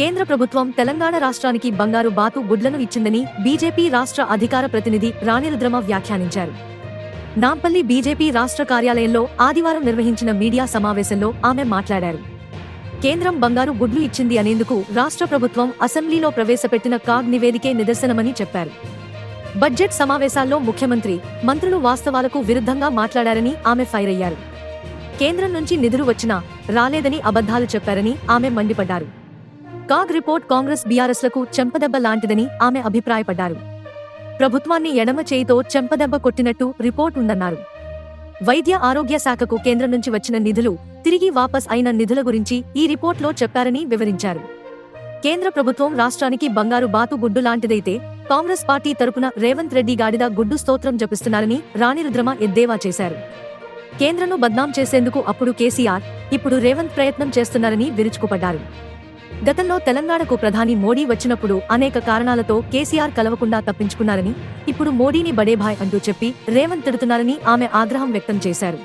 కేంద్ర ప్రభుత్వం తెలంగాణ రాష్ట్రానికి బంగారు బాతు గుడ్లను ఇచ్చిందని బీజేపీ రాష్ట్ర అధికార ప్రతినిధి రాణిరుద్రమ వ్యాఖ్యానించారు. నాంపల్లి బీజేపీ రాష్ట్ర కార్యాలయంలో ఆదివారం నిర్వహించిన మీడియా సమావేశంలో ఆమె మాట్లాడారు. కేంద్రం బంగారు గుడ్లు ఇచ్చింది అనేందుకు రాష్ట్ర ప్రభుత్వం అసెంబ్లీలో ప్రవేశపెట్టిన కాగ్ నివేదికే నిదర్శనమని చెప్పారు. బడ్జెట్ సమావేశాల్లో ముఖ్యమంత్రి మంత్రులు వాస్తవాలకు విరుద్ధంగా మాట్లాడారని ఆమె ఫైర్ అయ్యారు కేంద్రం నుంచి నిధులు వచ్చినా రాలేదని అబద్ధాలు చెప్పారని ఆమె మండిపడ్డారు. కాగ్ రిపోర్ట్ కాంగ్రెస్ బీఆర్ఎస్లకు చెంపదెబ్బ లాంటిదని ఆమె అభిప్రాయపడ్డారు. ప్రభుత్వాన్ని ఎడమ చేయితో చెంపదెబ్బ కొట్టినట్టు రిపోర్ట్ ఉందన్నారు. వైద్య ఆరోగ్య శాఖకు కేంద్రం నుంచి వచ్చిన నిధులు తిరిగి వాపస్ అయిన నిధుల గురించి ఈ రిపోర్ట్లో చెప్పారని వివరించారు. కేంద్ర ప్రభుత్వం రాష్ట్రానికి బంగారు బాతు గుడ్డు లాంటిదైతే కాంగ్రెస్ పార్టీ తరపున రేవంత్ రెడ్డి గాడిద గుడ్డు స్తోత్రం జపిస్తున్నారని రాణి రుద్రమ ఎద్దేవా చేశారు. కేంద్రను బద్నాం చేసేందుకు అప్పుడు కేసీఆర్ ఇప్పుడు రేవంత్ ప్రయత్నం చేస్తున్నారని విరుచుకుపడ్డారు. గతంలో తెలంగాణకు ప్రధాని మోడీ వచ్చినప్పుడు అనేక కారణాలతో కేసీఆర్ కలవకుండా తప్పించుకున్నారని ఇప్పుడు మోడీని బడేభాయ్ అంటూ చెప్పి రేవంత్ తిడుతున్నారని ఆమె ఆగ్రహం వ్యక్తం చేశారు.